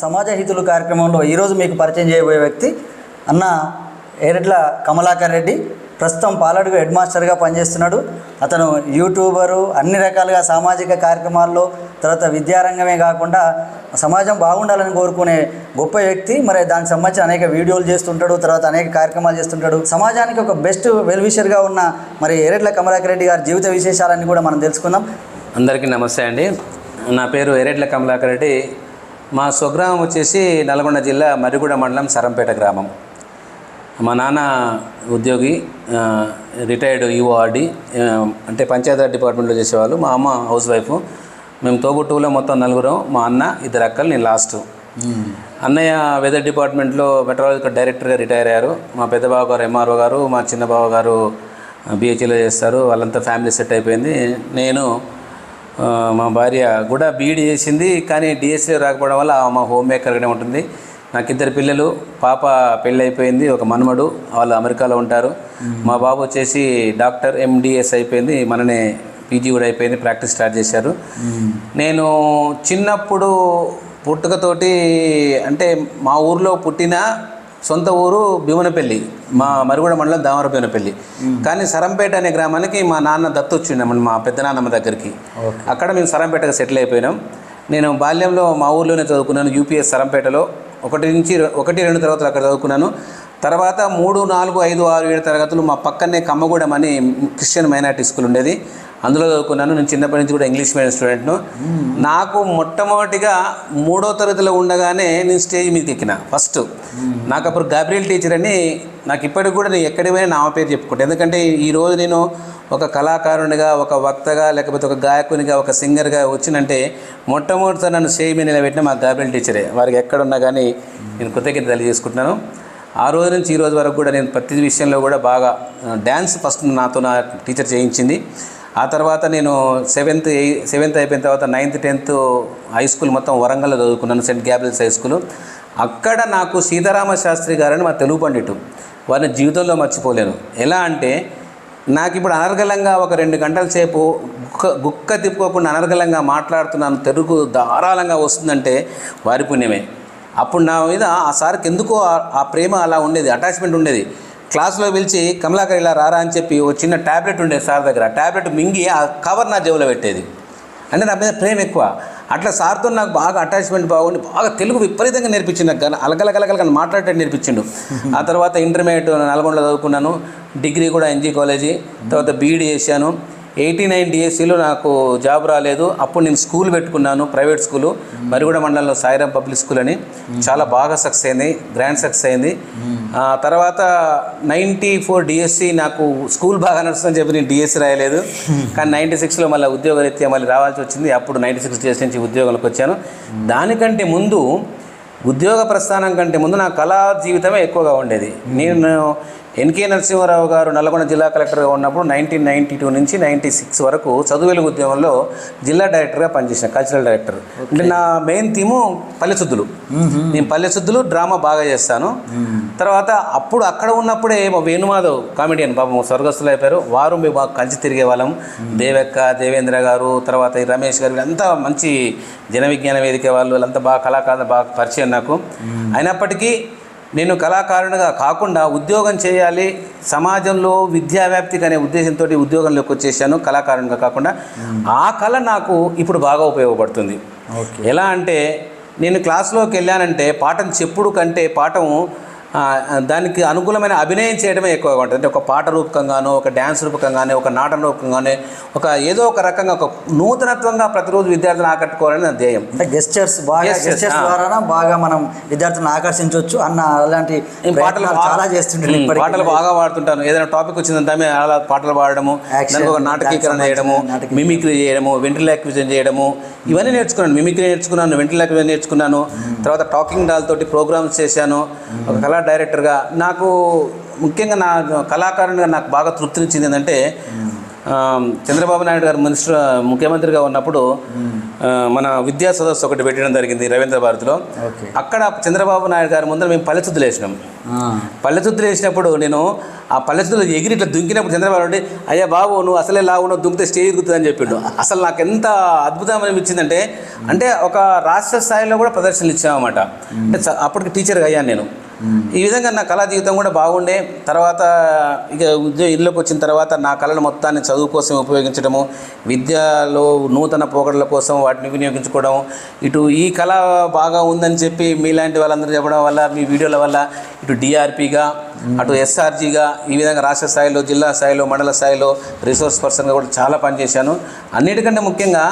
సమాజ హితులు కార్యక్రమంలో ఈరోజు మీకు పరిచయం చేయబోయే వ్యక్తి అన్న ఏరెడ్ల కమలాకర్ రెడ్డి. ప్రస్తుతం పాలడుగు హెడ్ మాస్టర్గా పనిచేస్తున్నాడు. అతను యూట్యూబరు అన్ని రకాలుగా సామాజిక కార్యక్రమాల్లో తర్వాత విద్యారంగమే కాకుండా సమాజం బాగుండాలని కోరుకునే గొప్ప వ్యక్తి. మరి దానికి సంబంధించిన అనేక వీడియోలు చేస్తుంటాడు తర్వాత అనేక కార్యక్రమాలు చేస్తుంటాడు. సమాజానికి ఒక బెస్ట్ వెల్విషర్గా ఉన్న మరి ఎరెడ్ల కమలాకర్ రెడ్డి గారి జీవిత విశేషాలన్నీ కూడా మనం తెలుసుకుందాం. అందరికీ నమస్తే అండి. నా పేరు ఎరెడ్ల కమలాకర్ రెడ్డి. మా స్వగ్రామం వచ్చేసి నల్గొండ జిల్లా మరిగూడ మండలం సరంపేట గ్రామం. మా నాన్న ఉద్యోగి రిటైర్డ్ ఈఓఆర్డి అంటే పంచాయతీరాజ్ డిపార్ట్మెంట్లో చేసేవాళ్ళు. మా అమ్మ హౌస్ వైఫ్. మేము తోబుట్టువులో మొత్తం నలుగురం మా అన్న ఇద్దరు అక్కలు నేను లాస్ట్. అన్నయ్య వెదర్ డిపార్ట్మెంట్లో మెట్రాలజికల్ డైరెక్టర్గా రిటైర్ అయ్యారు. మా పెద్ద బావ గారు ఎంఆర్ఓ గారు మా చిన్న బావ గారు బిహెచ్లో చేస్తారు. వాళ్ళంతా ఫ్యామిలీ సెట్ అయిపోయింది. నేను మా భార్య కూడా బీఈడి చేసింది కానీ డిఎస్సీ రాకపోవడం వల్ల మా హోమ్ మేకర్గానే ఉంటుంది. నాకు ఇద్దరు పిల్లలు పాప పెళ్ళి అయిపోయింది ఒక మనమడు వాళ్ళు అమెరికాలో ఉంటారు. మా బాబు వచ్చేసి డాక్టర్ ఎండిఎస్ అయిపోయింది మననే పీజీ కూడా అయిపోయింది ప్రాక్టీస్ స్టార్ట్ చేశారు. నేను చిన్నప్పుడు పుట్టుకతోటి అంటే మా ఊర్లో పుట్టిన సొంత ఊరు భీమనపల్లి మా మరుగుడ మండలం దామర భీమనపల్లి. కానీ సరంపేట అనే గ్రామానికి మా నాన్న దత్తు వచ్చిండ మా పెద్ద నాన్నమ్మ దగ్గరికి అక్కడ మేము సరంపేటగా సెటిల్ అయిపోయినాం. నేను బాల్యంలో మా ఊర్లోనే చదువుకున్నాను యూపీఎస్ సరంపేటలో. ఒకటి నుంచి ఒకటి రెండు తరగతులు అక్కడ చదువుకున్నాను. తర్వాత మూడు నాలుగు ఐదు ఆరు ఏడు తరగతులు మా పక్కనే కమ్మగూడెం అని క్రిస్టియన్ మైనార్టీ స్కూల్ ఉండేది. అందులో చదువుకున్నాను. నేను చిన్నప్పటి నుంచి కూడా ఇంగ్లీష్ మీడియం స్టూడెంట్ను. నాకు మొట్టమొదటిగా మూడో తరగతిలో ఉండగానే నేను స్టేజ్ మీదకి ఎక్కిన ఫస్ట్. నాకు అప్పుడు గాబ్రియల్ టీచర్ అని నాకు ఇప్పటికి కూడా నేను ఎక్కడికి పోయినా నా పేరు చెప్పుకుంటాను ఎందుకంటే ఈ రోజు నేను ఒక కళాకారునిగా ఒక వక్తగా లేకపోతే ఒక గాయకునిగా ఒక సింగర్గా వచ్చినంటే మొట్టమొదటిసారి నన్ను స్టేజ్ మీద నిలబెట్టిన మా గాబ్రియల్ టీచరే. వారికి ఎక్కడున్నా కానీ నేను కృతజ్ఞత తెలియజేసుకుంటున్నాను. ఆ రోజు నుంచి ఈ రోజు వరకు కూడా నేను ప్రతి విషయంలో కూడా బాగా డ్యాన్స్ ఫస్ట్ నాతో నా టీచర్ చేయించింది. ఆ తర్వాత నేను సెవెంత్ ఎయి సెవెంత్ అయిపోయిన తర్వాత నైన్త్ టెన్త్ హై స్కూల్ మొత్తం వరంగల్లో చదువుకున్నాను సెంట్ గ్యాబ్రిల్స్ హై స్కూల్. అక్కడ నాకు సీతారామ శాస్త్రి గారని మా తెలుగు పండితు వారిని జీవితంలో మర్చిపోలేను. ఎలా అంటే నాకు ఇప్పుడు అనర్గళంగా ఒక రెండు గంటల సేపు గుక్క గుక్క తిప్పుకోకుండా అనర్గళంగా మాట్లాడుతున్నాను తెలుగు ధారాళంగా వస్తుందంటే వారి పుణ్యమే. అప్పుడు నా మీద ఆ సార్కి ఎందుకో ఆ ప్రేమ అలా ఉండేది అటాచ్మెంట్ ఉండేది. క్లాస్లో పిలిచి కమలాకర్ ఇలా రారా అని చెప్పి ఓ చిన్న ట్యాబ్లెట్ ఉండేది సార్ దగ్గర. ట్యాబ్లెట్ మింగి ఆ కవర్ నా జేబులో పెట్టేది. అంటే నా మీద ప్రేమ ఎక్కువ. అట్లా సార్తో నాకు బాగా అటాచ్మెంట్ బాగుండి బాగా తెలుగు విపరీతంగా నేర్పించింది నాకు అలగలగలగలగా మాట్లాడటం నేర్పించిండు. ఆ తర్వాత ఇంటర్మీడియట్ నల్గొండలో చదువుకున్నాను. డిగ్రీ కూడా ఎన్జీ కాలేజీ తర్వాత బీఈడీ చేశాను. ఎయిటీ నైన్ డిఎస్సిలో నాకు జాబ్ రాలేదు. అప్పుడు నేను స్కూల్ పెట్టుకున్నాను ప్రైవేట్ స్కూలు. మరిగూడ మండలంలో సాయిరాం పబ్లిక్ స్కూల్ అని. చాలా బాగా సక్సెస్ అయింది గ్రాండ్ సక్సెస్ అయింది. తర్వాత నైంటీ ఫోర్ డిఎస్సి నాకు స్కూల్ బాగా నడుస్తుందని చెప్పి నేను డిఎస్సి రాయలేదు. కానీ నైంటీ సిక్స్లో మళ్ళీ ఉద్యోగరీత్యా మళ్ళీ రావాల్సి వచ్చింది. అప్పుడు నైంటీ సిక్స్ డిఎస్సి నుంచి ఉద్యోగంలోకి వచ్చాను. దానికంటే ముందు ఉద్యోగ ప్రస్థానం కంటే ముందు నా కళా జీవితమే ఎక్కువగా ఉండేది. నేను ఎన్కే నరసింహారావు గారు నల్గొండ జిల్లా కలెక్టర్గా ఉన్నప్పుడు నైన్టీన్ నైన్టీ టూ నుంచి నైంటీ సిక్స్ వరకు చదువు వెలుగు ఉద్యమంలో జిల్లా డైరెక్టర్గా పనిచేసిన కల్చరల్ డైరెక్టర్. అంటే నా మెయిన్ థీము పల్లెసుద్దులు. నేను పల్లెసుద్దులు డ్రామా బాగా చేస్తాను. తర్వాత అప్పుడు అక్కడ ఉన్నప్పుడే మా వేణుమాధవ్ కామెడియన్ పాపం స్వర్గస్థులు అయిపోయారు. వారు మేము బాగా కలిసి తిరిగే వాళ్ళం. దేవెక్క దేవేంద్ర గారు తర్వాత ఈ రమేష్ గారు వీళ్ళంతా మంచి జన విజ్ఞాన వేదిక వాళ్ళు వీళ్ళంతా బాగా కళాకారులు బాగా పరిచయం నాకు. అయినప్పటికీ నేను కళాకారునిగా కాకుండా ఉద్యోగం చేయాలి సమాజంలో విద్యా వ్యాప్తికి అనే ఉద్దేశంతో ఉద్యోగంలోకి వచ్చేసాను కళాకారునిగా కాకుండా. ఆ కళ నాకు ఇప్పుడు బాగా ఉపయోగపడుతుంది. ఎలా అంటే నేను క్లాస్లోకి వెళ్ళానంటే పాఠం చెప్పుడు కంటే పాఠం దానికి అనుకూలమైన అభినయం చేయడమే ఎక్కువగా ఉంటుంది. అంటే ఒక పాట రూపకంగానో ఒక డ్యాన్స్ రూపకంగానే ఒక నాటన రూపకంగానే ఒక ఏదో ఒక రకంగా ఒక నూతనత్వంగా ప్రతిరోజు విద్యార్థులను ఆకట్టుకోవాలని నా ధ్యేయం. అంటే గెస్టర్స్ బాగా గెస్టర్స్. ద్వారా బాగా మనం విద్యార్థులను ఆకర్షించవచ్చు అన్న అలాంటి పాటలు చాలా చేస్తుంటాను. పాటలు బాగా పాడుతుంటాను. ఏదైనా టాపిక్ వచ్చిందంటే అలా పాటలు పాడడము దానికి ఒక నాటకీకరణ చేయడము. మిమిక్రీ చేయడము వెంట్రిలాక్విజన్ చేయడము ఇవన్నీ నేర్చుకున్నాను. మిమిక్రీ నేర్చుకున్నాను వెంట్రిలాక్విజన్ నేర్చుకున్నాను. తర్వాత టాకింగ్ డాల్ తోటి ప్రోగ్రామ్స్ చేశాను. ఒక కళా డైరెక్టర్గా నాకు ముఖ్యంగా నా కళాకారునిగా నాకు బాగా తృప్తినిచ్చింది ఏంటంటే ఆ, చంద్రబాబు నాయుడు గారు మినిస్టర్ ముఖ్యమంత్రిగా ఉన్నప్పుడు ఆ, మన విద్యా సదస్సు ఒకటి పెట్టడం జరిగింది రవీంద్ర భారతిలో. అక్కడ చంద్రబాబు నాయుడు గారి ముందర మేము పల్లెతుద్దులు వేసినాం. ఆ, పల్లెతుద్దులు వేసినప్పుడు నేను ఆ పల్లెతుద్దులు ఎగిరి ఇట్లా దుంకినప్పుడు చంద్రబాబు నాయుడు అయ్యా బాబు నువ్వు అసలే లావు నువ్వు దుంకితే స్టేజ్ ఎగురుతుందని చెప్పిండు. అసలు నాకు ఎంత అద్భుతం అనిపించిందంటే అంటే ఒక రాష్ట్ర స్థాయిలో కూడా ప్రదర్శనలు ఇచ్చామన్నమాట. అంటే చ- అప్పటికి టీచర్గా అయ్యాను నేను. ఈ విధంగా నా కళా జీవితం కూడా బాగుండే. తర్వాత ఇక ఉద్యోగ ఇళ్ళకు వచ్చిన తర్వాత నా కళను మొత్తాన్ని చదువు కోసం ఉపయోగించడము విద్యలో నూతన పోకడల కోసం వాటిని వినియోగించుకోవడం ఇటు ఈ కళ బాగా ఉందని చెప్పి మీలాంటి వాళ్ళందరూ చెప్పడం వల్ల మీ వీడియోల వల్ల ఇటు డిఆర్పిగా అటు ఎస్ఆర్జీగా ఈ విధంగా రాష్ట్ర స్థాయిలో జిల్లా స్థాయిలో మండల స్థాయిలో రిసోర్స్ పర్సన్గా కూడా చాలా పనిచేశాను. అన్నిటికంటే ముఖ్యంగా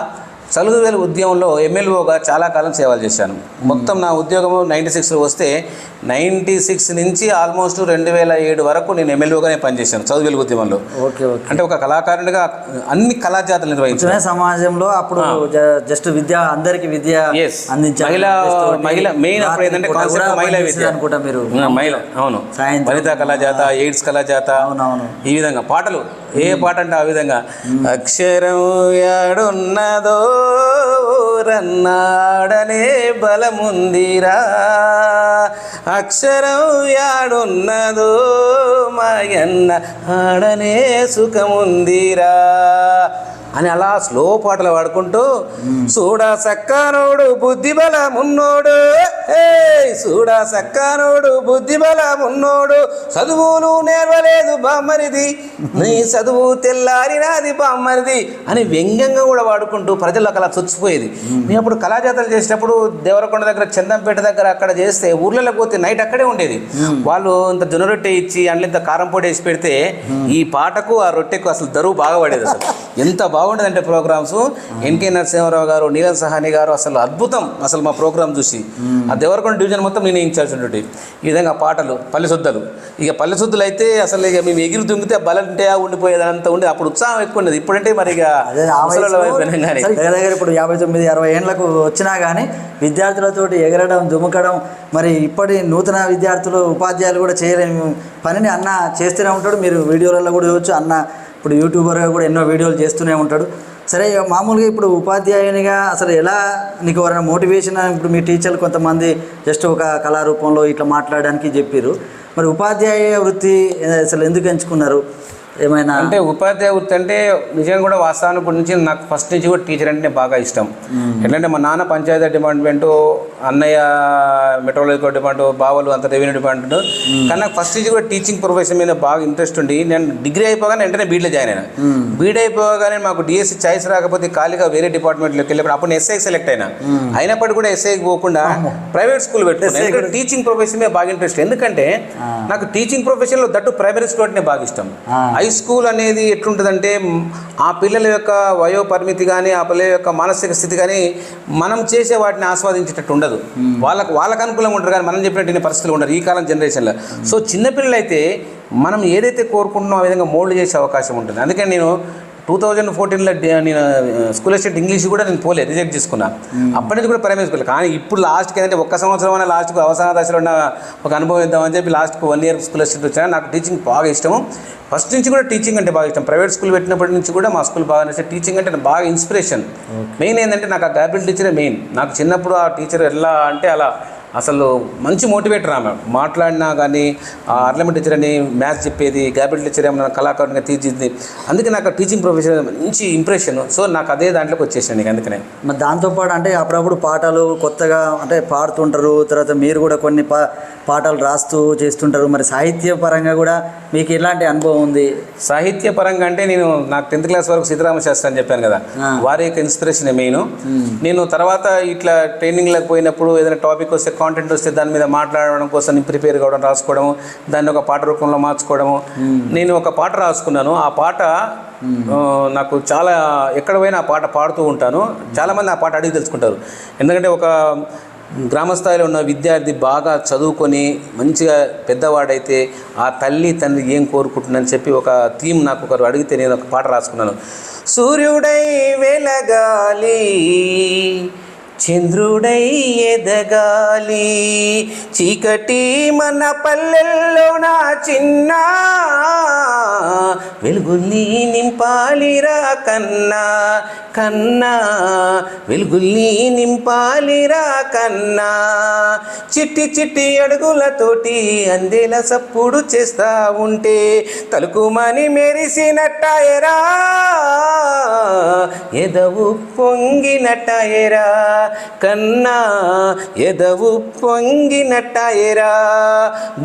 చలుగు వేలు ఉద్యమంలో ఎమ్మెల్యేగా చాలా కాలం సేవలు చేశాను. మొత్తం నా ఉద్యోగము నైంటీ సిక్స్లో వస్తే నైంటీ సిక్స్ నుంచి ఆల్మోస్ట్ రెండు వేల ఏడు వరకు నేను ఎమ్మెల్యేగానే పనిచేశాను చదువు వెలుగు ఉద్యమంలో. Okay okay. అంటే ఒక కళాకారునిగా అన్ని కళాజాతలు నిర్వహించాను. సమాజంలో అప్పుడు జస్ట్ విద్య అందరికి విద్య. అందించారు. మహిళ మహిళ మెయిన్ అప్పుడు ఏంటంటే కాన్సెప్ట్ మహిళా విద్య. అనుకుంటా మీరు మహిళ అవును. వనితా కళాజాత ఎయిడ్స్ కళాజాత ఈ విధంగా పాటలు ఏ పాట అంటే ఆ విధంగా అక్షరం యాడున్నదో రన్నాడనే బలముందిరా. అక్షరం యాడున్నదో మాయన్న ఆడనే సుఖముందిరా. అని అలా స్లో పాటలు పాడుకుంటూ చూడా సక్కనోడు బుద్ధి బలమున్నోడు ఏయ్ చూడా సక్కనోడు బుద్ధి బలమున్నోడు చదువులు నేర్వలేదు బామ్మరిది నీ చదువు తెల్లారినాది బామ్మరిది అని వ్యంగ్యంగా కూడా వాడుకుంటూ ప్రజలకు అలా చొచ్చిపోయేది. మేము. అప్పుడు కళాజాతలు చేసేటప్పుడు దేవరకొండ దగ్గర చందంపేట దగ్గర అక్కడ చేస్తే ఊర్లలో పోతే నైట్ అక్కడే ఉండేది. వాళ్ళు ఇంత జొన్న రొట్టె ఇచ్చి అందులో ఇంత కారం పొడి వేసి పెడితే ఈ పాటకు ఆ రొట్టెకు అసలు దరువు బాగా పడేది అసలు. ఎంత బాగుండేదంటే ప్రోగ్రామ్స్. ఎన్కే నరసింహారావు గారు నీలం సహాని గారు అసలు అద్భుతం. అసలు మా ప్రోగ్రామ్ చూసి. ఆ దేవరకొండ డివిజన్ మొత్తం నేను ఇన్ఛార్జ్ ఉంటుంటే ఈ విధంగా పాటలు పల్లె శుద్ధలు. ఇక పల్లె శుద్ధులు అయితే అసలు ఇక మేము ఎగిరి దుంగితే బలంటే ఉండిపోయేది అంత ఉండేది అప్పుడు ఉత్సాహం ఎక్కువ ఉండేది. ఇప్పుడంటే మరి ఇక దగ్గర ఇప్పుడు యాభై తొమ్మిది అరవై ఏళ్ళకు వచ్చినా కానీ విద్యార్థులతోటి ఎగరడం దుముకడం మరి ఇప్పటి నూతన విద్యార్థులు ఉపాధ్యాయులు కూడా చేయలేని పనిని అన్న చేస్తూనే ఉంటాడు. మీరు వీడియోలలో కూడా చూడొచ్చు. అన్న ఇప్పుడు యూట్యూబర్గా కూడా ఎన్నో వీడియోలు చేస్తూనే ఉంటాడు. సరే మామూలుగా ఇప్పుడు ఉపాధ్యాయునిగా అసలు ఎలా నీకు ఎవరైనా మోటివేషన్ ఇప్పుడు మీ టీచర్లు కొంతమంది జస్ట్ ఒక కళారూపంలో ఇట్లా మాట్లాడడానికి చెప్పారు మరి ఉపాధ్యాయ వృత్తి అసలు ఎందుకు ఎంచుకున్నారు? ఏమైనా? అంటే ఉపాధ్యాయ వృత్తి అంటే నిజంగా కూడా వాస్తవానికి నుంచి నాకు ఫస్ట్ నుంచి కూడా టీచర్ అంటే బాగా ఇష్టం. ఎట్లంటే మా నాన్న పంచాయతీ డిపార్ట్మెంట్ అన్నయ్య మెట్రోలాజికల్ డిపార్ట్మెంట్ బావలు అంత రెవెన్యూ డిపార్ట్మెంట్. కానీ నాకు ఫస్ట్ నుంచి కూడా టీచింగ్ ప్రొఫెషన్ మీద బాగా ఇంట్రెస్ట్ ఉండి నేను డిగ్రీ అయిపోగానే వెంటనే బీడ్లో జాయిన్ అయినా. బీడ్ అయిపోగానే మాకు డిఎస్సి చాయిస్ రాకపోతే ఖాళీగా వేరే డిపార్ట్మెంట్లోకి వెళ్ళినప్పుడు అప్పుడు ఎస్ఐ సెలెక్ట్ అయినా. అయినప్పటికీ కూడా ఎస్ఐకి పోకుండా ప్రైవేట్ స్కూల్ పెట్టుకున్నాను టీచింగ్ ప్రొఫెషన్ మీద బాగా ఇంట్రెస్ట్ ఎందుకంటే నాకు టీచింగ్ ప్రొఫెషన్లో దట్టు ప్రైమరీ స్కూల్ అంటే బాగా ఇష్టం. హై స్కూల్ అనేది ఎట్లుంటుందంటే ఆ పిల్లల యొక్క వయో పరిమితి కానీ ఆ పిల్లల యొక్క మానసిక స్థితి కానీ మనం చేసే వాటిని ఆస్వాదించేటట్టు ఉండదు. వాళ్ళకు వాళ్ళకు అనుకూలంగా ఉంటారు కానీ మనం చెప్పినట్టు పరిస్థితులు ఉండరు ఈ కాలం జనరేషన్లో. సో చిన్నపిల్లలు అయితే మనం ఏదైతే కోరుకుంటున్నామో ఆ విధంగా మోల్డ్ చేసే అవకాశం ఉంటుంది. అందుకని నేను టూ థౌజండ్ ఫోర్టీన్లో నేను స్కూల్ అసిస్టెంట్ ఇంగ్లీష్ కూడా నేను పోలే రిజెక్ట్ చేసుకున్నా. అప్పటి నుంచి కూడా ప్రైమరీ స్కూల్ కానీ ఇప్పుడు లాస్ట్కి ఏంటంటే ఒక్క సంవత్సరం అయినా లాస్ట్కు అవసాన దశలో ఉన్న ఒక అనుభవం ఇద్దామని చెప్పి లాస్ట్కి వన్ ఇయర్ స్కూల్ అసిస్టెంట్ వచ్చాను. నాకు టీచింగ్ బాగా ఇష్టము. ఫస్ట్ నుంచి కూడా టీచింగ్ అంటే బాగా ఇష్టం. ప్రైవేట్ స్కూల్ పెట్టినప్పటి నుంచి కూడా మా స్కూల్ బాగా నచ్చింది. టీచింగ్ అంటే నాకు బాగా ఇన్స్పిరేషన్. మెయిన్ ఏంటంటే నాకు ఆ గ్యాబిల్ టీచరే మెయిన్. నాకు చిన్నప్పుడు ఆ టీచర్ ఎలా అంటే అలా అసలు మంచి మోటివేటర్ ఆమె. మాట్లాడినా కానీ ఆ అర్లమెంట్ టీచర్ అని మ్యాథ్స్ చెప్పేది గ్యాబిల్ టీచర్ ఏమన్నా కళాకారునిగా తీర్చిది అందుకే నాకు టీచింగ్ ప్రొఫెషన్ మంచి ఇంప్రెషన్ సో నాకు అదే దాంట్లోకి వచ్చేసాను నీకు అందుకనే. మరి దాంతోపాటు అంటే అప్పుడప్పుడు పాటలు కొత్తగా అంటే పాడుతుంటారు. తర్వాత మీరు కూడా కొన్ని పా పాటలు రాస్తూ చేస్తుంటారు. మరి సాహిత్య పరంగా కూడా మీకు ఎలాంటి అనుభవం ఉంది? సాహిత్య పరంగా అంటే నేను నాకు టెన్త్ క్లాస్ వరకు సీతారామ శాస్త్రి అని చెప్పాను కదా. వారి యొక్క ఇన్స్పిరేషన్ మెయిన్ నేను తర్వాత ఇట్లా ట్రైనింగ్లకు పోయినప్పుడు ఏదైనా టాపిక్ వస్తే కాంటెంట్ వస్తే దాని మీద మాట్లాడడం కోసం నేను ప్రిపేర్ కావడం రాసుకోవడము దాన్ని ఒక పాట రూపంలో మార్చుకోవడము. నేను ఒక పాట రాసుకున్నాను. ఆ పాట నాకు చాలా ఎక్కడ పోయినా ఆ పాట పాడుతూ ఉంటాను. చాలామంది ఆ పాట అడిగి తెలుసుకుంటారు. ఎందుకంటే ఒక గ్రామ స్థాయిలో ఉన్న విద్యార్థి బాగా చదువుకొని మంచిగా పెద్దవాడైతే ఆ తల్లి తండ్రి ఏం కోరుకుంటుందని చెప్పి ఒక థీమ్ నాకు ఒకరు అడిగితే నేను ఒక పాట రాసుకున్నాను. సూర్యుడై వెలగాలి చంద్రుడై ఎదగాలి. చీకటి మన పల్లెల్లో నా చిన్న వెలుగుల్ని నింపాలిరా కన్నా కన్నా. వెలుగుల్ని నింపాలిరా కన్నా. చిట్టి చిట్టి అడుగులతోటి అందేల సప్పుడు చేస్తా ఉంటే తలుకుమని మెరిసినట్టాయరా ఎదవు పొంగినట్టాయరా కన్నా ఎదవు పొంగినట్టాయరా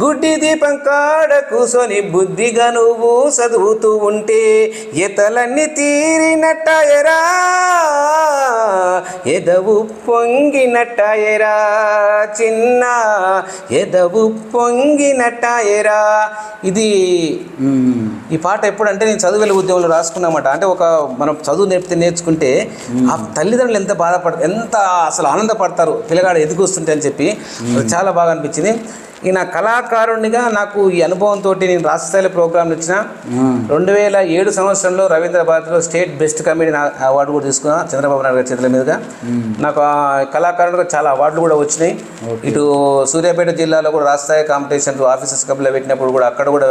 గుడ్డి దీపం కాడ కూసొని బుద్ధిగా నువ్వు చదువుతూ ఉంటే ఎతలన్నీ తీరినట్టాయరా ఎదవు పొంగినట్టాయరా చిన్న ఎదవు పొంగినట్టాయరా ఇది ఈ పాట ఎప్పుడంటే నేను చదువుల ఉద్యోగంలో రాసుకున్నామాట. అంటే ఒక మనం చదువు నేర్పితే నేర్చుకుంటే ఆ తల్లిదండ్రులు ఎంత బాధపడతారు ఎంత అసలు ఆనందపడతారు. పిల్లగాడు ఎదుగుస్తుంటే అని చెప్పి. చాలా బాగా అనిపించింది. ఈ నా కళాకారునిగా నాకు ఈ అనుభవంతో నేను రాష్ట్ర స్థాయిలో ప్రోగ్రాంలు ఇచ్చిన రెండు వేల ఏడు సంవత్సరంలో రవీంద్ర భారతిలో స్టేట్ బెస్ట్ కమెడీ అవార్డు కూడా తీసుకున్నా చంద్రబాబు నాయుడు గారి చేతుల మీదుగా. నాకు ఆ కళాకారునిగా చాలా అవార్డులు కూడా వచ్చినాయి. ఇటు సూర్యాపేట జిల్లాలో కూడా రాష్ట్ర స్థాయి కాంపిటీషన్స్ ఆఫీసర్స్ కప్లో పెట్టినప్పుడు కూడా అక్కడ కూడా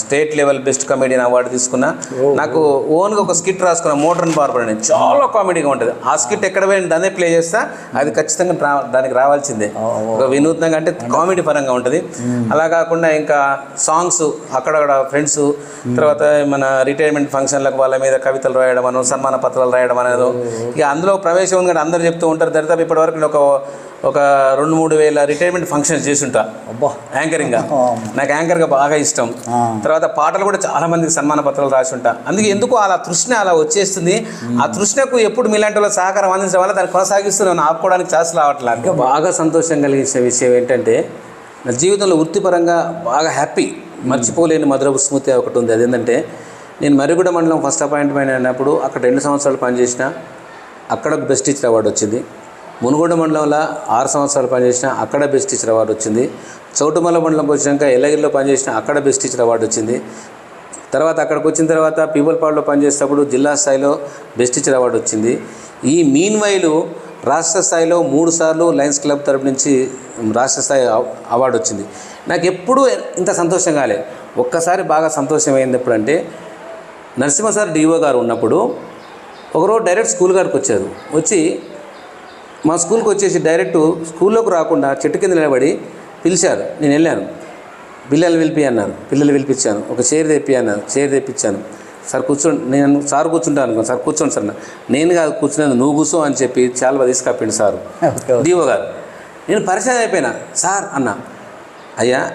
state level best comedian award తీసుకున్నా. నాకు ఓన్గా ఒక స్కిట్ రాసుకున్నా మోడర్న్ బార్బర్ అని చాలా కామెడీగా ఉంటుంది. ఆ స్కిట్ ఎక్కడ పోయిన దాన్ని ప్లే చేస్తా అది ఖచ్చితంగా దానికి రావాల్సిందే. ఒక వినూత్నంగా అంటే కామెడీ పరంగా ఉంటుంది. అలా కాకుండా ఇంకా సాంగ్స్ అక్కడక్కడ ఫ్రెండ్స్ తర్వాత మన రిటైర్మెంట్ ఫంక్షన్లకు వాళ్ళ మీద కవితలు రాయడం అనో సన్మాన పత్రాలు రాయడం అనేది. ఇక అందులో ప్రవేశం ఉంది కానీ అందరూ చెప్తూ ఉంటారు. దరిదాపు ఇప్పటివరకు ఒక ఒక రెండు మూడు వేల రిటైర్మెంట్ ఫంక్షన్స్ చేసి ఉంటా అబ్బా యాంకరింగ్గా నాకు యాంకర్గా బాగా ఇష్టం. తర్వాత పాటలు కూడా చాలా మందికి సన్మాన పత్రాలు రాసి ఉంటా అందుకే ఎందుకు అలా తృష్ణ అలా వచ్చేస్తుంది? ఆ తృష్ణకు ఎప్పుడు మీలాంటి వాళ్ళ సహకారం అందించడం వల్ల దాన్ని కొనసాగిస్తున్నాను ఆపుకోవడానికి ఛాన్స్ రావట్లేదు బాగా సంతోషం కలిగించే విషయం ఏంటంటే నా జీవితంలో వృత్తిపరంగా బాగా హ్యాపీ మర్చిపోలేని మధుర స్మృతి ఒకటి ఉంది. అదేంటంటే నేను మరిగూడ మండలం ఫస్ట్ అపాయింట్మెంట్ అయినప్పుడు అక్కడ రెండు సంవత్సరాలు పనిచేసిన అక్కడ బెస్ట్ టీచర్ అవార్డు వచ్చింది. మునుగొండ మండలంలో ఆరు సంవత్సరాలు పనిచేసిన అక్కడ బెస్ట్ టీచర్ అవార్డు వచ్చింది. చౌటుమల్ల మండలంకి వచ్చినాక ఎల్లగిరిలో పనిచేసిన అక్కడ బెస్ట్ టీచర్ అవార్డు వచ్చింది. తర్వాత అక్కడికి వచ్చిన తర్వాత పీపుల్పాడులో పనిచేసేటప్పుడు జిల్లా స్థాయిలో బెస్ట్ టీచర్ అవార్డు వచ్చింది. ఈ మీన్ వైలు రాష్ట్ర స్థాయిలో మూడు సార్లు లయన్స్ క్లబ్ తరపు నుంచి రాష్ట్ర స్థాయి అవార్డు వచ్చింది. నాకు ఎప్పుడూ ఇంత సంతోషం కాలే. ఒక్కసారి బాగా సంతోషం అయింది ఎప్పుడంటే నరసింహ సార్ డిఓ గారు ఉన్నప్పుడు ఒకరోజు డైరెక్ట్ స్కూల్ గారికి వచ్చారు. వచ్చి మా స్కూల్కి వచ్చేసి డైరెక్ట్ స్కూల్లోకి రాకుండా చెట్టు కింద నిలబడి పిలిచారు. నేను వెళ్ళాను. పిల్లలు పిలిపి అన్నారు. పిల్లలు పిలిపించాను. ఒక చైర్ తెప్పి అన్నారు. చైర్ తెప్పించాను. సార్ కూర్చోండి. నేను సార్ కూర్చుంటాను సార్ కూర్చోండి సార్. నేను కాదు కూర్చునేది నువ్వు కూర్చో అని చెప్పి చాలా తీసుకప్పిండు సారు. డిఓ గారు. నేను పరిచయం అయిపోయినా. సార్ అన్న. అయ్యా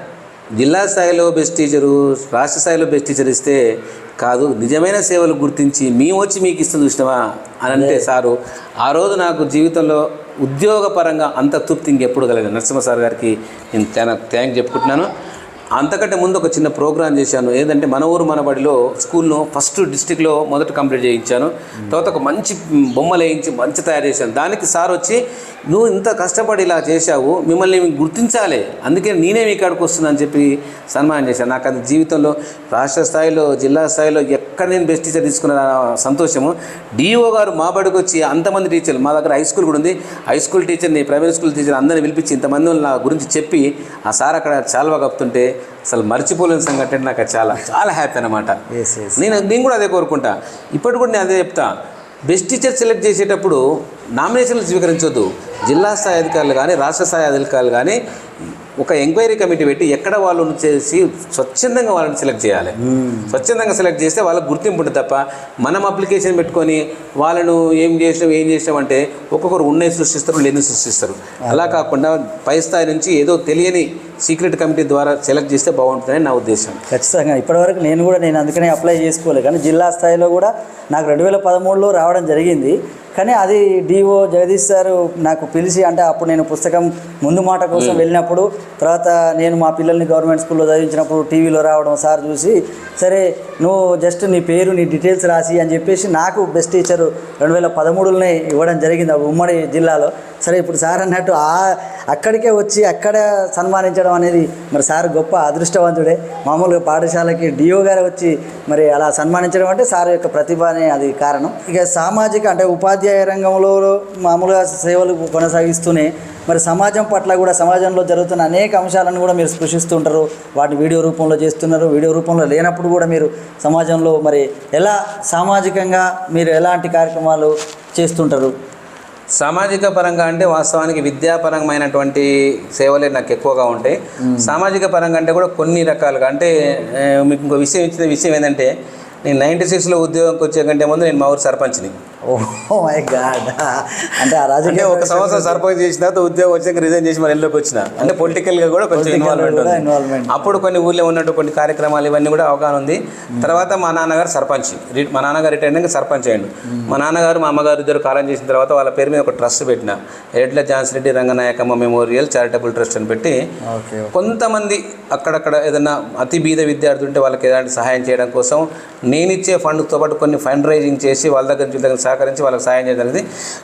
జిల్లా స్థాయిలో బెస్ట్ టీచరు రాష్ట్ర స్థాయిలో బెస్ట్ టీచర్ ఇస్తే కాదు నిజమైన సేవలు గుర్తించి మేము వచ్చి మీకు ఇస్తుంది చూసినావా? అని అంటే సారు ఆ రోజు నాకు జీవితంలో ఉద్యోగపరంగా అంత తృప్తి ఇంకెప్పుడు కలగదు నరసింహ సార్ గారికి నేను థ్యాంక్ చెప్పుకుంటున్నాను. అంతకంటే ముందు ఒక చిన్న ప్రోగ్రామ్ చేశాను. ఏదంటే మన ఊరు మన బడిలో స్కూల్ను ఫస్ట్ డిస్టిక్లో మొదట కంప్లీట్ చేయించాను. తర్వాత ఒక మంచి బొమ్మలు వేయించి మంచి తయారు చేశాను. దానికి సార్ వచ్చి నువ్వు ఇంత కష్టపడి ఇలా చేశావు మిమ్మల్ని గుర్తించాలి. అందుకే నేనే మీ కాడికి వస్తున్నాను చెప్పి సన్మానం చేశాను. నాకు అది జీవితంలో రాష్ట్ర స్థాయిలో జిల్లా స్థాయిలో ఎక్కడ నేను బెస్ట్ టీచర్ తీసుకున్న సంతోషము. డిఓ గారు మా బడికి వచ్చి అంతమంది టీచర్లు మా దగ్గర హై స్కూల్ కూడా ఉంది. హై స్కూల్ టీచర్ని ప్రైవేట్ స్కూల్ టీచర్ అందరిని పిలిపించి ఇంతమంది నా గురించి చెప్పి ఆ సార్ అక్కడ చాలువా కప్పుతుంటే అసలు మర్చిపోలేని సంఘటన నాకు చాలా చాలా హ్యాపీ అనమాట. నేను నేను కూడా అదే కోరుకుంటా. ఇప్పటి కూడా నేను అదే చెప్తా. బెస్ట్ టీచర్ సెలెక్ట్ చేసేటప్పుడు నామినేషన్లు స్వీకరించొద్దు. జిల్లా స్థాయి అధికారులు కానీ రాష్ట్ర స్థాయి అధికారులు కానీ ఒక ఎంక్వైరీ కమిటీ పెట్టి ఎక్కడ వాళ్ళు చేసి స్వచ్ఛందంగా వాళ్ళని సెలెక్ట్ చేయాలి. స్వచ్ఛందంగా సెలెక్ట్ చేస్తే వాళ్ళకి గుర్తింపు ఉంటుంది తప్ప మనం అప్లికేషన్ పెట్టుకొని వాళ్ళను ఏం చేసినాం ఏం చేసినాం అంటే ఒక్కొక్కరు ఉన్నవి సృష్టిస్తారు లేని సృష్టిస్తారు. అలా కాకుండా పై స్థాయి నుంచి ఏదో తెలియని సీక్రెట్ కమిటీ ద్వారా సెలెక్ట్ చేస్తే బాగుంటుందని నా ఉద్దేశం. ఖచ్చితంగా. ఇప్పటివరకు నేను కూడా నేను అందుకనే అప్లై చేసుకోలేదు. కానీ జిల్లా స్థాయిలో కూడా నాకు రెండు వేల పదమూడులో రావడం జరిగింది. కానీ అది డిఓ జగదీష్ సార్ నాకు పిలిచి అంటే అప్పుడు నేను పుస్తకం ముందు మాట కోసం వెళ్ళినప్పుడు తర్వాత నేను మా పిల్లల్ని గవర్నమెంట్ స్కూల్లో చదివించినప్పుడు టీవీలో రావడం సార్ చూసి సరే నువ్వు జస్ట్ నీ పేరు నీ డీటెయిల్స్ రాసి అని చెప్పేసి నాకు బెస్ట్ టీచర్ రెండు వేల పదమూడులోనే ఇవ్వడం జరిగింది. ఆ ఉమ్మడి జిల్లాలో. సరే ఇప్పుడు సార్ అన్నట్టు ఆ అక్కడికే వచ్చి అక్కడ సన్మానించడం అనేది మరి సార్ గొప్ప అదృష్టవంతుడే. మామూలుగా పాఠశాలకి డిఓ గారు వచ్చి మరి అలా సన్మానించడం అంటే సార్ యొక్క ప్రతిభ అనే అది కారణం. ఇక సామాజిక అంటే ఉపాధ్యాయ రంగంలో మామూలుగా సేవలు కొనసాగిస్తూనే మరి సమాజం పట్ల కూడా సమాజంలో జరుగుతున్న అనేక అంశాలను కూడా మీరు స్పృశిస్తుంటారు. వాటిని వీడియో రూపంలో చేస్తున్నారు. వీడియో రూపంలో లేనప్పుడు కూడా మీరు సమాజంలో మరి ఎలా సామాజికంగా మీరు ఎలాంటి కార్యక్రమాలు చేస్తుంటారు? సామాజిక పరంగా అంటే వాస్తవానికి విద్యాపరమైనటువంటి సేవలే నాకు ఎక్కువగా ఉంటాయి. సామాజిక పరంగా అంటే కూడా కొన్ని రకాలుగా అంటే మీకు ఇంకో విషయం ఇచ్చిన విషయం ఏంటంటే నేను నైంటీ సిక్స్లో ఉద్యోగంకి వచ్చే కంటే ముందు నేను మా ఊరు సర్పంచ్ని. Oh my god. అంటే ఆ రాజకీయ ఒక సంవత్సరం సర్పంచ్ చేసిన తర్వాత ఉద్యోగం వచ్చాక రిజైన్ చేసి మరి ఇళ్ళకి వచ్చిన? అంటే పొలిటికల్గా కూడా కొంచెం ఇన్వాల్వ్మెంట్. అప్పుడు కొన్ని ఊళ్ళో ఉన్నట్టు కొన్ని కార్యక్రమాలు ఇవన్నీ కూడా అవగాహన ఉంది. తర్వాత మా నాన్నగారు సర్పంచ్. మా నాన్నగారు రిటైర్ అయినాక సర్పంచ్ అయ్యండు. మా నాన్నగారు మా అమ్మగారు ఇద్దరు కాలం చేసిన తర్వాత వాళ్ళ పేరు మీద ఒక ట్రస్ట్ పెట్టిన. Edla Jhansi Ranganayakamma memorial charitable trust అని పెట్టి కొంతమంది అక్కడక్కడ ఏదైనా అతి బీద విద్యార్థులు ఉంటే వాళ్ళకి ఎలాంటి సహాయం చేయడం కోసం నేను ఇచ్చే ఫండ్తో పాటు కొన్ని ఫండ్ రైజింగ్ చేసి వాళ్ళ దగ్గర నుంచి సహకరించి వాళ్ళకి సహాయం చేయడం జరిగింది.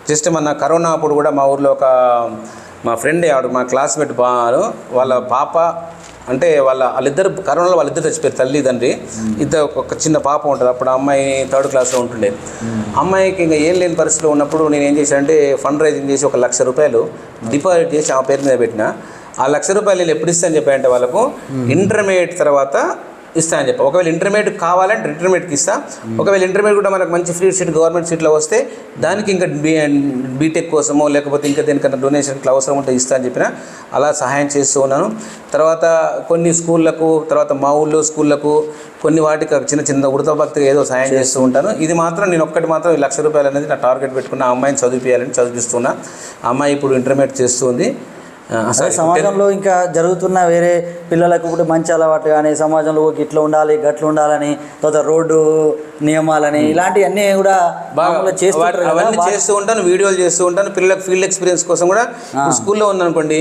జస్ట్ మన కరోనా అప్పుడు కూడా మా ఊర్లో ఒక మా ఫ్రెండ్ ఆవిడ మా క్లాస్మేట్ బారు వాళ్ళ పాప అంటే వాళ్ళ వాళ్ళిద్దరు కరోనాలో వాళ్ళిద్దరు చచ్చిపోయారు తల్లి తండ్రి. ఇద్దరు ఒక చిన్న పాప ఉంటుంది. అప్పుడు ఆ అమ్మాయి థర్డ్ క్లాస్లో ఉంటుండే. అమ్మాయికి ఇంకా ఏం లేని పరిస్థితిలో ఉన్నప్పుడు నేను ఏం చేశానంటే ఫండ్ రైజింగ్ చేసి ఒక లక్ష రూపాయలు డిపాజిట్ చేసి ఆ పేరు మీద పెట్టిన. ఆ లక్ష రూపాయలు ఎప్పుడు ఇస్తాను చెప్పానంటే వాళ్ళకు ఇంటర్మీడియట్ తర్వాత ఇస్తానని చెప్పి. ఒకవేళ ఇంటర్మీడియట్ కావాలంటే ఇంటర్మీడియట్కి ఇస్తా. ఒకవేళ ఇంటర్మీడియట్ కూడా మనకు మంచి ఫ్రీ సీట్ గవర్నమెంట్ సీట్లో వస్తే దానికి ఇంకా బీ బీటెక్ కోసమో లేకపోతే ఇంకా దేనికన్నా డొనేషన్కి అవసరం ఉంటే ఇస్తా అని చెప్పిన అలా సహాయం చేస్తూ ఉన్నాను. తర్వాత కొన్ని స్కూళ్ళకు తర్వాత మా ఊళ్ళో స్కూళ్ళకు కొన్ని వాటికి చిన్న చిన్న ఉడత భక్తిగా ఏదో సహాయం చేస్తూ ఉంటాను. ఇది మాత్రం నేను ఒక్కటి మాత్రం ఈ లక్ష రూపాయలు అనేది నా టార్గెట్ పెట్టుకున్న ఆ అమ్మాయిని చదివిపించాలని చదివిస్తున్నా. అమ్మాయి ఇప్పుడు ఇంటర్మీడియట్ చేస్తుంది sorry, సమాజంలో ఇంకా జరుగుతున్న వేరే పిల్లలకు కూడా మంచి అలవాటు కానీ సమాజంలో ఇట్లా ఉండాలి గట్ల ఉండాలని తర్వాత రోడ్డు నియమాలని ఇలాంటివన్నీ కూడా బాగా అవన్నీ చేస్తూ ఉంటాను వీడియోలు చేస్తూ ఉంటాను పిల్లలకు ఫీల్డ్ ఎక్స్పీరియన్స్ కోసం కూడా స్కూల్లో ఉందనుకోండి